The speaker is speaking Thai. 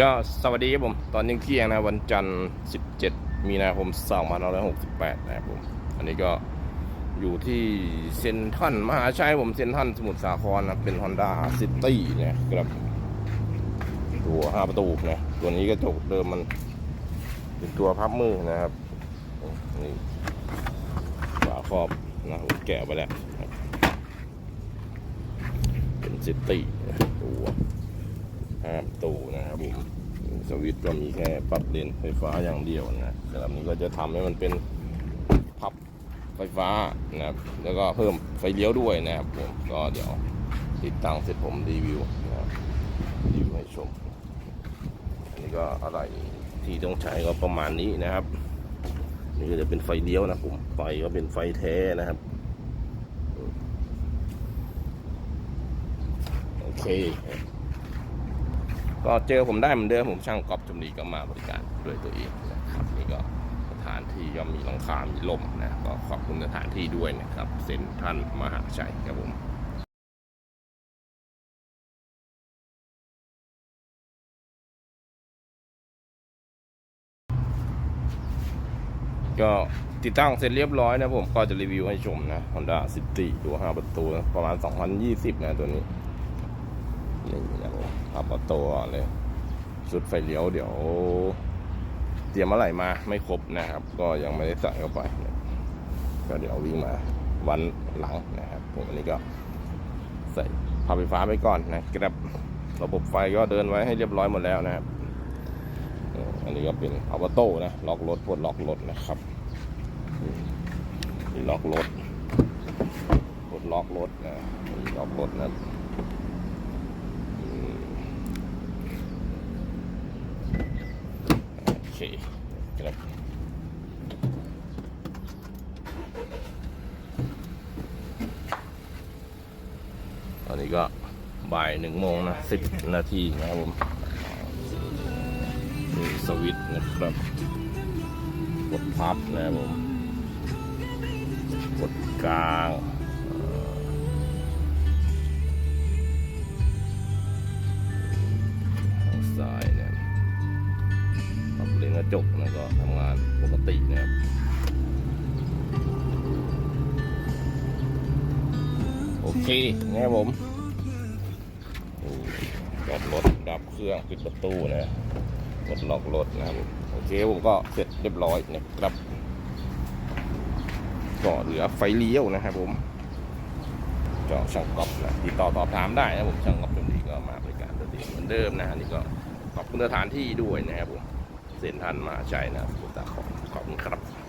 ก็สวัสดีครับผม ตอนยังเที่ยงนะวันจันทร์ 17 มีนาคม 2568 นะครับผม อันนี้ก็อยู่ที่เซนทันมหาชัยผมเซนทันสมุทรสาครนะเป็น Honda City นะครับตัว5ประตูนะตัวนี้กระจกเดิมมันเป็นตัวพับมือนะครับนี่ฝาครอบนะผมแกะไปแล้วเป็นซิตี้ตัว ห้าประตูนะครับผมสวิตก็มีแค่ปรับเลนไฟฟ้าอย่างเดียวนะสำหรับนี้ก็จะทำให้มันเป็นพับไฟฟ้านะครับ แล้วก็เพิ่มไฟเลี้ยวด้วยนะครับผมก็เดี๋ยวติดตั้งเสร็จผมรีวิวนะครับรีวิวให้ชม อันนี้ก็อะไรที่ต้องใช้ก็ประมาณนี้นะครับ นี่ก็จะเป็นไฟเลี้ยวนะผมไฟก็เป็นไฟแท้นะครับโอเค ก็เจอผมได้เหมือนเดิมผมช่างกอบจำดีก็มาบริการด้วยตัวเองนะครับนี่ก็สถานที่ก็มีหลังคา มีลมนะก็ขอบคุณสถานที่ด้วยนะครับเซ็นทรันมหาชัยครับผมก็ติดตั้งเสร็จเรียบร้อยนะผมก็จะรีวิวให้ชมนะ Honda City ตัว 5 ประตู ประมาณ 2020 นะตัวนี้ นี่นะผมขับออโต้ก่อนเลย ชุดไฟเลี้ยวเดี๋ยว เตรียมอะไรมาไม่ครบนะครับ ก็ยังไม่ได้ใส่เข้าไป ก็เดี๋ยววิ่งมาวันหลังนะครับผมอันนี้ก็ใส่พาไฟฟ้าไปก่อนนะครับระบบไฟก็เดินไว้ให้เรียบร้อยหมดแล้วนะครับ อันนี้ก็เป็นอ u โต้นะ ล็อกรถปลดล็อกรถนะครับนี่ล็อกรถปลดล็อกรถนะนี่ล็อกรถนะอืม โอเคครับตอนนี้ก็บ่ายหนึ่งโมงนะสิบนาทีนะครับผมนี่สวิตนะครับ กดพับนะครับผม กดกลางทางซ้ายนี่ยป รับนะจกแล้วก็ทำงานปกตินะครับโอเคนะครับผมจอดรถดับเครื่องปิดประตูนะกดล็อกรถนะครับโอเคผมก็เสร็จเรียบร้อยนะครับก็เหลือไฟเลี้ยวนะครับผมก็ช่างกอบนะติดต่อตอบถามได้นะผมช่างกอบตรงนี้ก็มาบริการตัวเองเหมือนเดิมนะนนี่ก็ขอบคุณสถานที่ด้วยนะครับผม เซ็นทันมาใช่นะคุณตาขอบคุณครับ